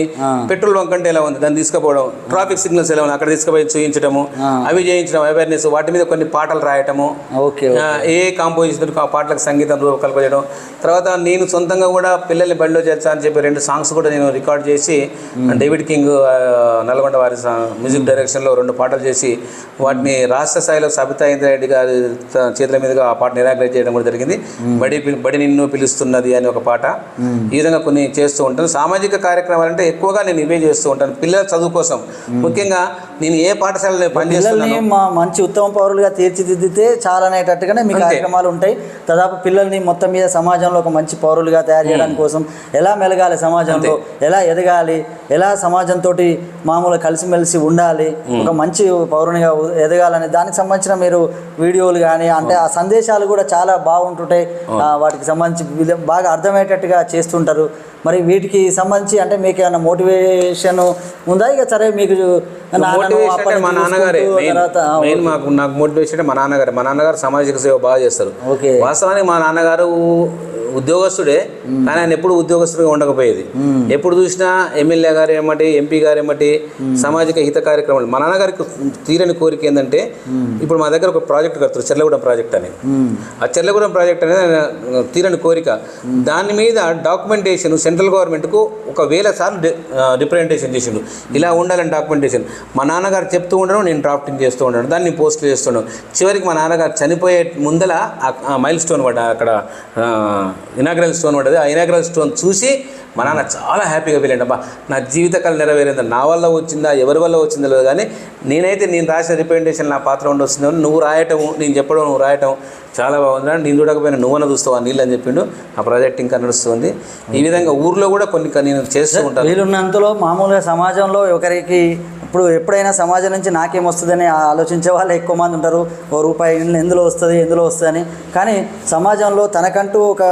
పెట్రోల్ బంక్ అంటే ఎలా ఉంది? దాన్ని తీసుకుపోవడం ట్రాఫిక్ సిగ్నల్స్ ఎలా ఉంది అక్కడ తీసుకుపోయి చూపించడము అవి చేయించడం అవేర్నెస్ వాటి మీద కొన్ని పాటలు రాయటము ఓకే ఏ కాంపోజిషన్ ఆ పాటలకు సంగీతం రూపకల్పజేయడం తర్వాత నేను సొంతంగా కూడా పిల్లల్ని బడిలో చేర్చా అని చెప్పి రెండు సాంగ్స్ కూడా నేను రికార్డ్ చేసి డేవిడ్ కింగ్ నల్గొండ వారి మ్యూజిక్ డైరెక్షన్లో రెండు పాటలు చేసి వాటిని రాష్ట్ర స్థాయిలో సబితా ఇంద్రారెడ్డి గారి చేతుల మీదుగా ఆ పాట నిరాకరణ చేయడం కూడా జరిగింది. బడి బడి నిన్ను పిలుస్తున్నది అని ఒక పాట. ఈ విధంగా కొన్ని చేస్తూ ఉంటాను. సామాజిక కార్యక్రమాలు అంటే ఎక్కువగా నేను ఇవే చేస్తూ ఉంటాను. పిల్లల చదువు కోసం. ముఖ్యంగా నేను ఏ పాఠశాలలో పనిచేస్తున్నాను మా మంచి ఉత్తమ పౌరులుగా తీర్చిదిద్దితే చాలా అనేటట్టుగానే మీ. కార్యక్రమాలు ఉంటాయి. దాదాపు పిల్లల్ని మొత్తం మీద సమాజంలో ఒక మంచి పౌరులుగా తయారు చేయడానికి కోసం ఎలా మెలగాలి సమాజంలో? ఎలా ఎదగాలి? ఎలా సమాజంతో మామూలుగా కలిసిమెలిసి ఉండాలి ఒక మంచి పౌరునిగా ఎదగాలని దానికి సంబంధించిన మీరు వీడియోలు కానీ అంటే ఆ సందేశాలు కూడా చాలా బాగుంటుంటాయి. వాటికి సంబంధించి బాగా అర్థమయ్యేటట్టుగా చేస్తుంటారు. మరి వీటికి సంబంధించి అంటే మీకు ఏమైనా మోటివేషన్ ఉందా? ఇక సరే మీకు మా నాన్నగారే. మెయిన్ మాకు నాకు మోటివేషన్ అంటే మా నాన్నగారు. మా నాన్నగారు సామాజిక సేవ బాగా చేస్తారు. వాస్తవానికి మా నాన్నగారు ఉద్యోగస్తుడే కానీ ఆయన ఎప్పుడు ఉద్యోగస్తుడిగా ఉండకపోయేది. ఎప్పుడు చూసినా ఎమ్మెల్యే గారు ఏమటి ఎంపీ గారు ఏమటి సామాజిక హిత కార్యక్రమాలు మా నాన్నగారికి తీరని కోరిక ఏంటంటే ఇప్పుడు మా దగ్గర ఒక ప్రాజెక్ట్ కడుతున్నారు చెర్లగూడెం ప్రాజెక్ట్ అని. ఆ చెర్లగూడెం ప్రాజెక్ట్ అనేది తీరని కోరిక. దాని మీద డాక్యుమెంటేషన్ సెంట్రల్ గవర్నమెంట్కు ఒక వేల సార్లు రిప్రజెంటేషన్ చేసిండు. ఇలా ఉండాలని డాక్యుమెంటేషన్. మా నాన్నగారు చెప్తూ ఉండడం నేను డ్రాఫ్టింగ్ చేస్తూ ఉండడం దాన్ని పోస్ట్ చేస్తుండడం. చివరికి మా నాన్నగారు చనిపోయే ముందల మైల్ స్టోన్ పడ్డ అక్కడ ఇనాగ్రల్ స్టోన్ పడ్డది. ఆ ఇనాగ్రల్ స్టోన్ చూసి మా నాన్న చాలా హ్యాపీగా ఫీల్ అబ్బా నా జీవితకాలం నెరవేరింది. నా వల్ల వచ్చిందా? ఎవరి వల్ల వచ్చిందో లేదు కానీ నేనైతే నేను రాసిన రిప్రజెంటేషన్ నా పాత్ర ఉండొస్తుందో నువ్వు రాయటము నేను చెప్పడం నువ్వు రాయటం చాలా బాగుంది. నేను చూడకపోయినా నువ్వన్న చూస్తావు? ఆ నీళ్ళు అని చెప్పిండు. ఆ ప్రాజెక్ట్ ఇంకా నడుస్తుంది. ఈ విధంగా ఊర్లో కూడా కొన్ని నేను చేస్తూ ఉంటాను. వీలున్నంతలో మామూలుగా సమాజంలో ఒకరికి ఇప్పుడు ఎప్పుడైనా సమాజం నుంచి నాకేం వస్తుందని ఆలోచించే వాళ్ళు ఎక్కువ మంది ఉంటారు. ఓ రూపాయి ఎందులో వస్తుంది ఎందులో వస్తుందని. కానీ సమాజంలో తనకంటూ ఒక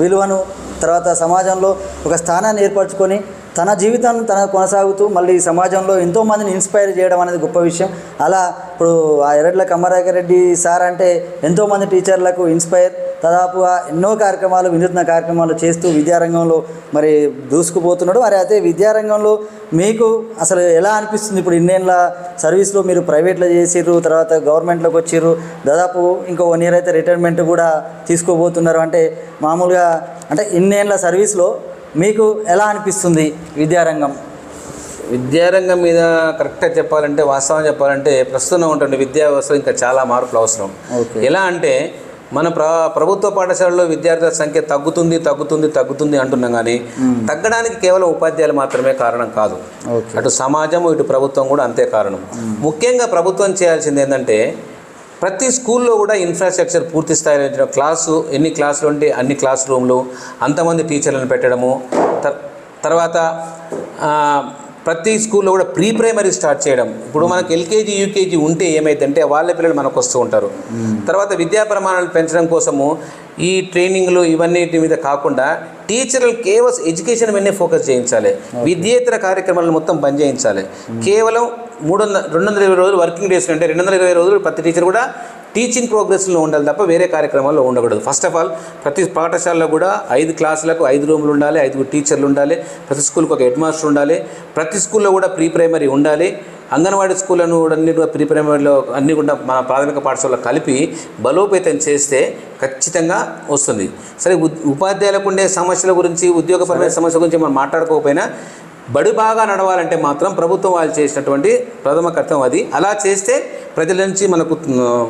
విలువను తర్వాత సమాజంలో ఒక స్థానాన్ని ఏర్పరచుకొని తన జీవితాన్ని తన కొనసాగుతూ మళ్ళీ సమాజంలో ఎంతోమందిని ఇన్స్పైర్ చేయడం అనేది గొప్ప విషయం. అలా ఇప్పుడు ఆ ఎర్రడ్ల కమ్మరాఘర్ రెడ్డి సార్ అంటే ఎంతోమంది టీచర్లకు ఇన్స్పైర్ దాదాపుగా ఎన్నో కార్యక్రమాలు వినూత్న కార్యక్రమాలు చేస్తూ విద్యారంగంలో మరి దూసుకుపోతున్నాడు. మరి అయితే విద్యారంగంలో మీకు అసలు ఎలా అనిపిస్తుంది? ఇప్పుడు ఇన్నేళ్ళ సర్వీస్లో మీరు ప్రైవేట్లో చేసిర్రు తర్వాత గవర్నమెంట్లోకి వచ్చిర్రు దాదాపు ఇంకో వన్ ఇయర్ అయితే రిటైర్మెంట్ కూడా తీసుకోబోతున్నారు. అంటే మామూలుగా అంటే ఇన్నేళ్ళ సర్వీస్లో మీకు ఎలా అనిపిస్తుంది విద్యారంగం? విద్యారంగం మీద కరెక్ట్గా చెప్పాలంటే వాస్తవం చెప్పాలంటే ప్రస్తుతం ఉంటుండే విద్యా వ్యవస్థలో ఇంకా చాలా మార్పులు అవసరం. ఎలా అంటే మన ప్ర ప్రభుత్వ పాఠశాలలో విద్యార్థుల సంఖ్య తగ్గుతుంది తగ్గుతుంది తగ్గుతుంది అంటున్నాం కానీ తగ్గడానికి కేవలం ఉపాధ్యాయులు మాత్రమే కారణం కాదు. అటు సమాజం ఇటు ప్రభుత్వం కూడా అంతే కారణం. ముఖ్యంగా ప్రభుత్వం చేయాల్సింది ఏంటంటే ప్రతి స్కూల్లో కూడా ఇన్ఫ్రాస్ట్రక్చర్ పూర్తి స్థాయిలో క్లాసు ఎన్ని క్లాసులు ఉంటే అన్ని క్లాస్ రూమ్లు అంతమంది టీచర్లను పెట్టడము. తర్- తర్వాత ప్రతి స్కూల్లో కూడా ప్రీ ప్రైమరీ స్టార్ట్ చేయడం. ఇప్పుడు మనకి ఎల్కేజీ యూకేజీ ఉంటే ఏమైందంటే వాళ్ళ పిల్లలు మనకు వస్తూ ఉంటారు. తర్వాత విద్యా ప్రమాణాలు పెంచడం కోసము ఈ ట్రైనింగ్లు ఇవన్నిటి మీద కాకుండా టీచర్లు కేవలం ఎడ్యుకేషన్ మీదనే ఫోకస్ చేయించాలి. విద్యేతర కార్యక్రమాలను మొత్తం బంద్ చేయించాలి. కేవలం మూడు వందల రెండు వందల ఇరవై రోజులు వర్కింగ్ డేస్ అంటే రెండు వందల ఇరవై రోజులు ప్రతి టీచర్ కూడా టీచింగ్ ప్రోగ్రెస్లో ఉండాలి తప్ప వేరే కార్యక్రమాల్లో ఉండకూడదు. ఫస్ట్ ఆఫ్ ఆల్ ప్రతి పాఠశాలలో కూడా ఐదు క్లాసులకు ఐదు రూములు ఉండాలి ఐదుగురు టీచర్లు ఉండాలి ప్రతి స్కూల్కి ఒక హెడ్ మాస్టర్ ఉండాలి ప్రతి స్కూల్లో కూడా ప్రీ ప్రైమరీ ఉండాలి. అంగన్వాడీ స్కూళ్ళను కూడా అన్ని కూడా ప్రీ ప్రైమరీలో అన్ని కూడా మన ప్రాథమిక పాఠశాలలో కలిపి బలోపేతం చేస్తే ఖచ్చితంగా వస్తుంది. సరే ఉపాధ్యాయులకు ఉండే సమస్యల గురించి ఉద్యోగపరమైన సమస్యల గురించి మనం మాట్లాడుకోకపోయినా బడి బాగా నడవాలంటే మాత్రం ప్రభుత్వం వాళ్ళు చేసినటువంటి ప్రథమ కర్తవ్యం అది. అలా చేస్తే ప్రజల నుంచి మనకు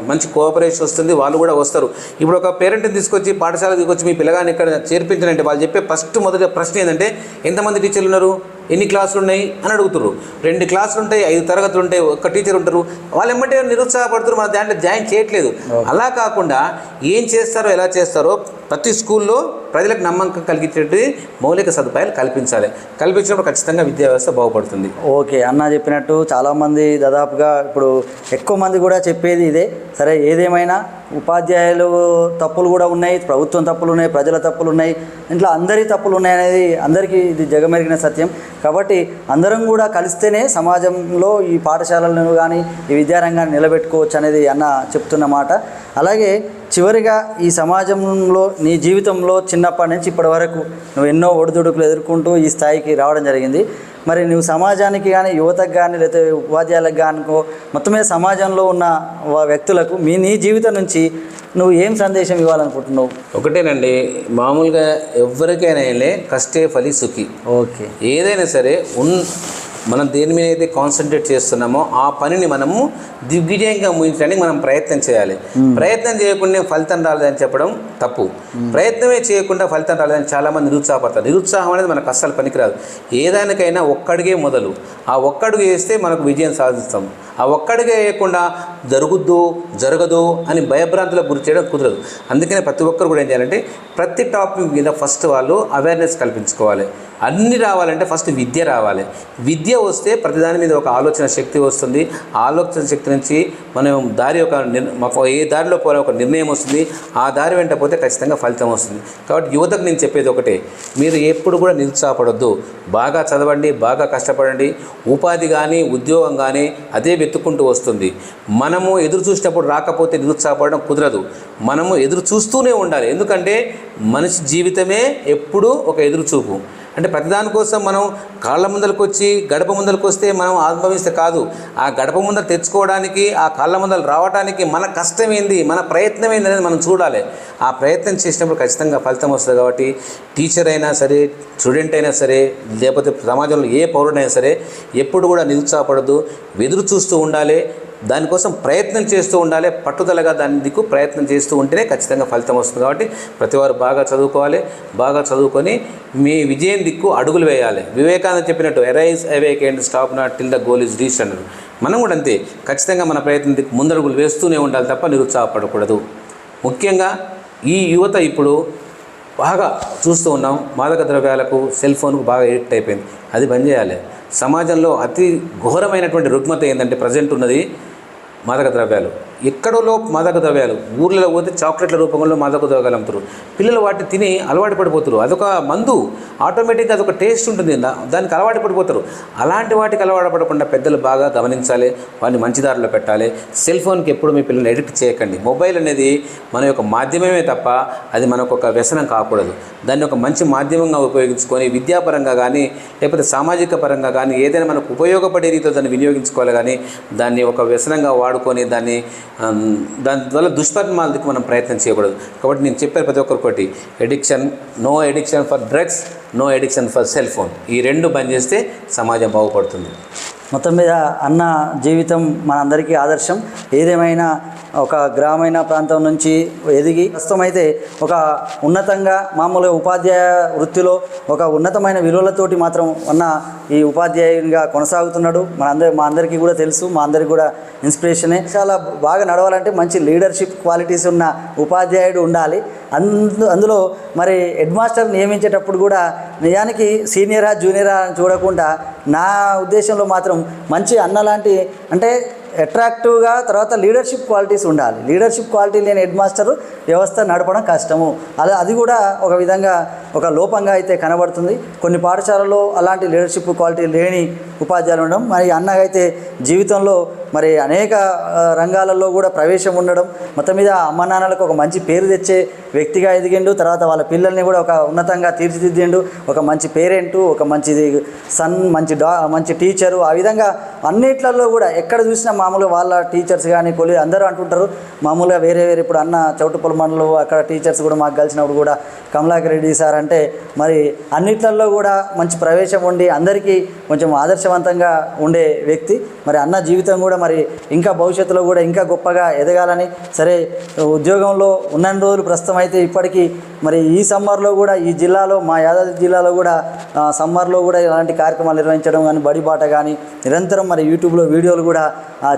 మంచి కోఆపరేషన్ వస్తుంది వాళ్ళు కూడా వస్తారు. ఇప్పుడు ఒక పేరెంట్ని తీసుకొచ్చి పాఠశాల తీసుకొచ్చి మీ పిల్లగాని ఇక్కడ చేర్పించాలంటే వాళ్ళు చెప్పే ఫస్ట్ మొదటి ప్రశ్న ఏంటంటే ఎంతమంది టీచర్లు ఉన్నారు? ఎన్ని క్లాసులు ఉన్నాయి? అని అడుగుతారు రెండు క్లాసులు ఉంటాయి ఐదు తరగతులు ఉంటాయి ఒక్క టీచర్ ఉంటారు. వాళ్ళు ఎమ్మటే నిరుత్సాహపడుతారు మన దాంట్లో జాయిన్ చేయట్లేదు. అలా కాకుండా ఏం చేస్తారో ఎలా చేస్తారో ప్రతి స్కూల్లో ప్రజలకు నమ్మకం కలిగించేటి మౌలిక సదుపాయాలు కల్పించాలి. కల్పించినప్పుడు ఖచ్చితంగా విద్యా వ్యవస్థ బాగుపడుతుంది. ఓకే అన్న చెప్పినట్టు చాలామంది దాదాపుగా ఇప్పుడు ఎక్కువ మంది కూడా చెప్పేది ఇదే. సరే ఏదేమైనా ఉపాధ్యాయులు తప్పులు కూడా ఉన్నాయి ప్రభుత్వం తప్పులు ఉన్నాయి ప్రజల తప్పులు ఉన్నాయి ఇంట్లో అందరి తప్పులు ఉన్నాయి అనేది అందరికీ ఇది జగమెరిగిన సత్యం. కాబట్టి అందరం కూడా కలిస్తేనే సమాజంలో ఈ పాఠశాలలను కానీ ఈ విద్యారంగాన్ని నిలబెట్టుకోవచ్చు అనేది అన్న చెప్తున్న మాట. అలాగే చివరిగా ఈ సమాజంలో నీ జీవితంలో చిన్నప్పటి నుంచి ఇప్పటి వరకు నువ్వు ఎన్నో ఒడిదుడుకులు ఎదుర్కొంటూ ఈ స్థాయికి రావడం జరిగింది. మరి నువ్వు సమాజానికి కానీ యువతకు కానీ లేకపోతే ఉపాధ్యాయులకు కానీ మొత్తం మీద సమాజంలో ఉన్న వా- వ్యక్తులకు మీ నీ జీవితం నుంచి నువ్వు ఏం సందేశం ఇవ్వాలనుకుంటున్నావు? ఒకటేనండి మామూలుగా ఎవరికైనా కష్టే ఫలి సుఖి. ఓకే. ఏదైనా సరే ఉన్ మనం దేని మీద అయితే కాన్సన్ట్రేట్ చేస్తున్నామో ఆ పనిని మనము దిగ్విజయంగా ముగించడానికి మనం ప్రయత్నం చేయాలి. ప్రయత్నం చేయకుండా ఫలితం రాలేదని చెప్పడం తప్పు. ప్రయత్నమే చేయకుండా ఫలితం రాలేదని చాలామంది నిరుత్సాహపడతారు. నిరుత్సాహం అనేది మనకు అస్సలు పనికిరాదు. ఏదానికైనా ఒక్కడిగే మొదలు. ఆ ఒక్కడుగు వేస్తే మనకు విజయం సాధిస్తాం. ఆ ఒక్కడిగే వేయకుండా జరుగుద్దు జరగదు అని భయభ్రాంతులకు గురి చేయడం కుదరదు. అందుకనే ప్రతి ఒక్కరు కూడా ఏం చేయాలంటే ప్రతి టాపిక్ మీద ఫస్ట్ వాళ్ళు అవేర్నెస్ కల్పించుకోవాలి. అన్ని రావాలంటే ఫస్ట్ విద్య రావాలి. విద్య వస్తే ప్రతిదాని మీద ఒక ఆలోచన శక్తి వస్తుంది. ఆ ఆలోచన శక్తి నుంచి మనం దారి ఒక నిర్- మాకు ఏ దారిలో పోలే ఒక నిర్ణయం వస్తుంది. ఆ దారి వెంట పోతే ఖచ్చితంగా ఫలితం వస్తుంది. కాబట్టి యువతకు నేను చెప్పేది ఒకటే. మీరు ఎప్పుడు కూడా నిరుత్సాహపడొద్దు. బాగా చదవండి బాగా కష్టపడండి. ఉపాధి కానీ ఉద్యోగం కానీ అదే వెతుక్కుంటూ వస్తుంది. మనము ఎదురు చూసినప్పుడు రాకపోతే నిరుత్సాహపడడం కుదరదు. మనము ఎదురు చూస్తూనే ఉండాలి. ఎందుకంటే మనిషి జీవితమే ఎప్పుడూ ఒక ఎదురు చూపు అంటే ప్రతిదాని కోసం మనం కాళ్ళ ముందలకు వచ్చి గడప ముందలకు వస్తే మనం అనుభవిస్తే కాదు. ఆ గడప ముందర తెచ్చుకోవడానికి ఆ కాళ్ళ ముందర రావడానికి మన కష్టం ఏంది మన ప్రయత్నం ఏంది అనేది మనం చూడాలి. ఆ ప్రయత్నం చేసినప్పుడు ఖచ్చితంగా ఫలితం వస్తుంది కాబట్టి టీచర్ అయినా సరే స్టూడెంట్ అయినా సరే లేకపోతే సమాజంలో ఏ పౌరుడైనా సరే ఎప్పుడు కూడా నిరుత్సాహపడద్దు. ఎదురు చూస్తూ ఉండాలి. దానికోసం ప్రయత్నం చేస్తూ ఉండాలి పట్టుదలగా దాని దిక్కు ప్రయత్నం చేస్తూ ఉంటేనే ఖచ్చితంగా ఫలితం వస్తుంది కాబట్టి ప్రతివారు బాగా చదువుకోవాలి బాగా చదువుకొని మీ విజయం దిక్కు అడుగులు వేయాలి. వివేకానంద చెప్పినట్టు arise awake and stop not till the goal is reach అన్నారు మనం కూడా అంతే ఖచ్చితంగా మన ప్రయత్నం దిక్కు ముందడుగులు వేస్తూనే ఉండాలి తప్ప నిరుత్సాహపడకూడదు. ముఖ్యంగా ఈ యువత ఇప్పుడు బాగా చూస్తూ ఉన్నాం మాదక ద్రవ్యాలకు సెల్ ఫోన్కు బాగా ఎడిక్ట్ అయిపోయింది. అది బంద్ చేయాలి. సమాజంలో అతి ఘోరమైనటువంటి రుగ్మత ఏంటంటే ప్రజెంట్ ఉన్నది మాదక ద్రవ్యాలు ఎక్కడోలో మాదక ద్రవ్యాలు ఊర్లలో పోతే చాక్లెట్ల రూపంలో మాదక ద్రవ్యాలు అమ్ముతారు పిల్లలు వాటిని తిని అలవాటు పడిపోతారు అదొక మందు ఆటోమేటిక్గా అదొక టేస్ట్ ఉంటుంది. దానికి అలవాటు పడిపోతారు అలాంటి వాటికి అలవాటు పడకుండా పెద్దలు బాగా గమనించాలి వాడిని మంచి దారిలో పెట్టాలి. సెల్ ఫోన్కి ఎప్పుడు మీ పిల్లల్ని ఎడిక్ట్ చేయకండి. మొబైల్ అనేది మన యొక్క మాధ్యమమే తప్ప అది మనకు ఒక వ్యసనం కాకూడదు. దాన్ని ఒక మంచి మాధ్యమంగా ఉపయోగించుకొని విద్యాపరంగా కానీ లేకపోతే సామాజిక పరంగా కానీ ఏదైనా మనకు ఉపయోగపడే రీతిలో దాన్ని వినియోగించుకోవాలి కానీ దాన్ని ఒక వ్యసనంగా వాడుకొని దాన్ని ఆమ్, దానివల్ల దుష్పరిణామాలకు మనం ప్రయత్నం చేయకూడదు. కాబట్టి నేను చెప్పాను ప్రతి ఒక్కరికోటి addiction no addiction for drugs no addiction for cell phone ఈ రెండు బంద్ చేస్తే సమాజం బాగుపడుతుంది. మొత్తం మీద అన్న జీవితం మనందరికీ ఆదర్శం. ఏదేమైనా ఒక గ్రామీణ ప్రాంతం నుంచి ఎదిగి ప్రస్తుతం అయితే ఒక ఉన్నతంగా మామూలుగా ఉపాధ్యాయ వృత్తిలో ఒక ఉన్నతమైన విలువలతోటి మాత్రం ఉన్న ఈ ఉపాధ్యాయునిగా కొనసాగుతున్నాడు. మన అందరి మా అందరికీ కూడా తెలుసు మా అందరికి కూడా ఇన్స్పిరేషనే చాలా బాగా నడవాలంటే మంచి లీడర్షిప్ క్వాలిటీస్ ఉన్న ఉపాధ్యాయుడు ఉండాలి. అందు అందులో మరి హెడ్ మాస్టర్ నియమించేటప్పుడు కూడా నిజానికి సీనియరా జూనియరా అని చూడకుండా నా ఉద్దేశంలో మాత్రం మంచి అన్న లాంటి అంటే అట్రాక్టివ్గా తర్వాత లీడర్షిప్ క్వాలిటీస్ ఉండాలి. లీడర్షిప్ క్వాలిటీ లేని హెడ్ మాస్టర్ వ్యవస్థ నడపడం కష్టము. అలా అది కూడా ఒక విధంగా ఒక లోపంగా అయితే కనబడుతుంది. కొన్ని పాఠశాలల్లో అలాంటి లీడర్షిప్ క్వాలిటీ లేని ఉపాధ్యాయులు ఉండడం మరి అన్నగైతే జీవితంలో మరి అనేక రంగాలలో కూడా ప్రవేశం ఉండడం మొత్తం మీద అమ్మ నాన్నలకు ఒక మంచి పేరు తెచ్చే వ్యక్తిగా ఎదిగిండు తర్వాత వాళ్ళ పిల్లల్ని కూడా ఒక ఉన్నతంగా తీర్చిదిద్దిండు ఒక మంచి పేరెంటు ఒక మంచిది సన్ మంచి డా మంచి టీచరు ఆ విధంగా అన్నిట్లలో కూడా ఎక్కడ చూసినా మామూలుగా వాళ్ళ టీచర్స్ కానీ కొలి అందరూ అంటుంటారు. మామూలుగా వేరే వేరే ఇప్పుడు అన్న చౌటుపల్లి మండలం అక్కడ టీచర్స్ కూడా మాకు కలిసినప్పుడు కూడా కమలాకర్ రెడ్డి సార్ అంటే మరి అన్నిట్లలో కూడా మంచి ప్రవేశం ఉండి అందరికీ కొంచెం ఆదర్శవంతంగా ఉండే వ్యక్తి. మరి అన్న జీవితం కూడా మరి ఇంకా భవిష్యత్తులో కూడా ఇంకా గొప్పగా ఎదగాలని సరే ఉద్యోగంలో ఉన్న రోజులు ప్రస్తుతం అయితే ఇప్పటికీ మరి ఈ సమ్మర్లో కూడా ఈ జిల్లాలో మా యాదాద్రి జిల్లాలో కూడా సమ్మర్లో కూడా ఇలాంటి కార్యక్రమాలు నిర్వహించడం కానీ బడిబాట కానీ నిరంతరం మరి యూట్యూబ్లో వీడియోలు కూడా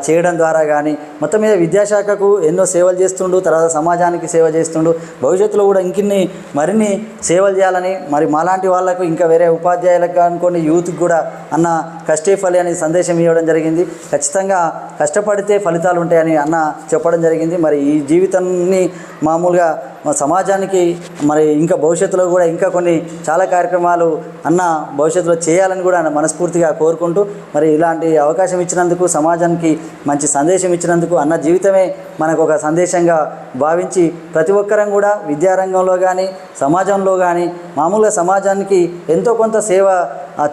చేయడం ద్వారా కానీ మొత్తం మీద విద్యాశాఖకు ఎన్నో సేవలు చేస్తుండు తర్వాత సమాజానికి సేవ చేస్తుండు. భవిష్యత్తులో కూడా ఇంకిన్ని మరిన్ని సేవలు చేయాలని మరి మాలాంటి వాళ్ళకు ఇంకా వేరే ఉపాధ్యాయులకు అనుకోండి యూత్కి కూడా అన్న కష్టే ఫలి అనే సందేశం ఇవ్వడం జరిగింది. ఖచ్చితంగా కష్టపడితే ఫలితాలు ఉంటాయని అన్న చెప్పడం జరిగింది. మరి ఈ జీవితాన్ని మామూలుగా మా సమాజానికి మరి ఇంకా భవిష్యత్తులో కూడా ఇంకా కొన్ని చాలా కార్యక్రమాలు అన్న భవిష్యత్తులో చేయాలని కూడా మనస్ఫూర్తిగా కోరుకుంటూ మరి ఇలాంటి అవకాశం ఇచ్చినందుకు సమాజానికి మంచి సందేశం ఇచ్చినందుకు అన్న జీవితమే మనకు ఒక సందేశంగా భావించి ప్రతి ఒక్కరం కూడా విద్యారంగంలో కానీ సమాజంలో కానీ మామూలుగా సమాజానికి ఎంతో కొంత సేవ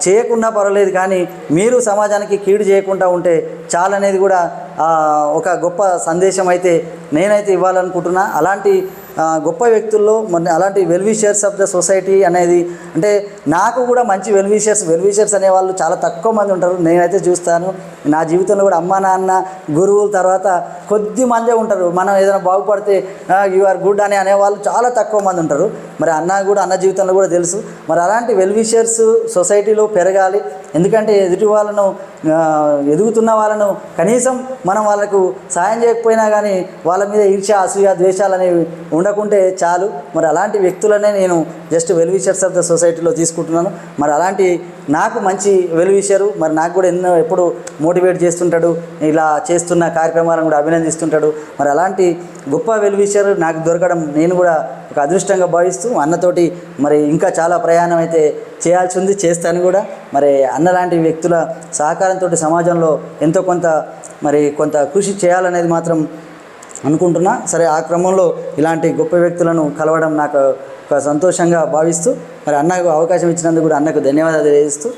చేయకుండా చేయకున్నా పర్వాలేదు కానీ మీరు సమాజానికి కీడు చేయకుండా ఉంటే చాలనేది కూడా ఒక గొప్ప సందేశం అయితే నేనైతే ఇవ్వాలనుకుంటున్నా. అలాంటి గొప్ప వ్యక్తుల్లో మన అలాంటి వెల్విషర్స్ ఆఫ్ ద సొసైటీ అనేది అంటే నాకు కూడా మంచి వెల్విషర్స్ వెల్విషర్స్ అనే వాళ్ళు చాలా తక్కువ మంది ఉంటారు. నేనైతే చూస్తాను. నా జీవితంలో కూడా అమ్మ నాన్న గురువుల తర్వాత కొద్ది మందే ఉంటారు. మనం ఏదైనా బాగుపడితే యు ఆర్ గుడ్ అని అనేవాళ్ళు చాలా తక్కువ మంది ఉంటారు. మరి అన్న కూడా అన్న జీవితంలో కూడా తెలుసు. మరి అలాంటి వెల్విషర్స్ సొసైటీలో పెరగాలి. ఎందుకంటే ఎదుటి వాళ్ళను ఎదుగుతున్న వాళ్ళను కనీసం మనం వాళ్ళకు సాయం చేయకపోయినా కానీ వాళ్ళ మీద ఈర్ష్య అసూయ ద్వేషాలు అనేవి ఉండకుంటే చాలు. మరి అలాంటి వ్యక్తులనే నేను జస్ట్ వెల్విషర్స్ ఆఫ్ ద సొసైటీలో తీసుకుంటున్నాను. మరి అలాంటి నాకు మంచి వెల్విషరు మరి నాకు కూడా ఎన్నో ఎప్పుడు మోటివేట్ చేస్తుంటాడు. ఇలా చేస్తున్న కార్యక్రమాలను కూడా అభినందిస్తుంటాడు. మరి అలాంటి గొప్ప వెల్విషర్ నాకు దొరకడం నేను కూడా ఒక అదృష్టంగా భావిస్తూ అన్నతోటి మరి ఇంకా చాలా ప్రయాణం అయితే చేయాల్సి ఉంది చేస్తాను కూడా. మరి అన్న లాంటి వ్యక్తుల సహకారంతో సమాజంలో ఎంతో కొంత మరి కొంత కృషి చేయాలనేది మాత్రం అనుకుంటున్నా. సరే ఆ క్రమంలో ఇలాంటి గొప్ప వ్యక్తులను కలవడం నాకు ఒక సంతోషంగా భావిస్తూ మరి అన్నకు అవకాశం ఇచ్చినందుకు కూడా అన్నకు ధన్యవాదాలు తెలియజేస్తూ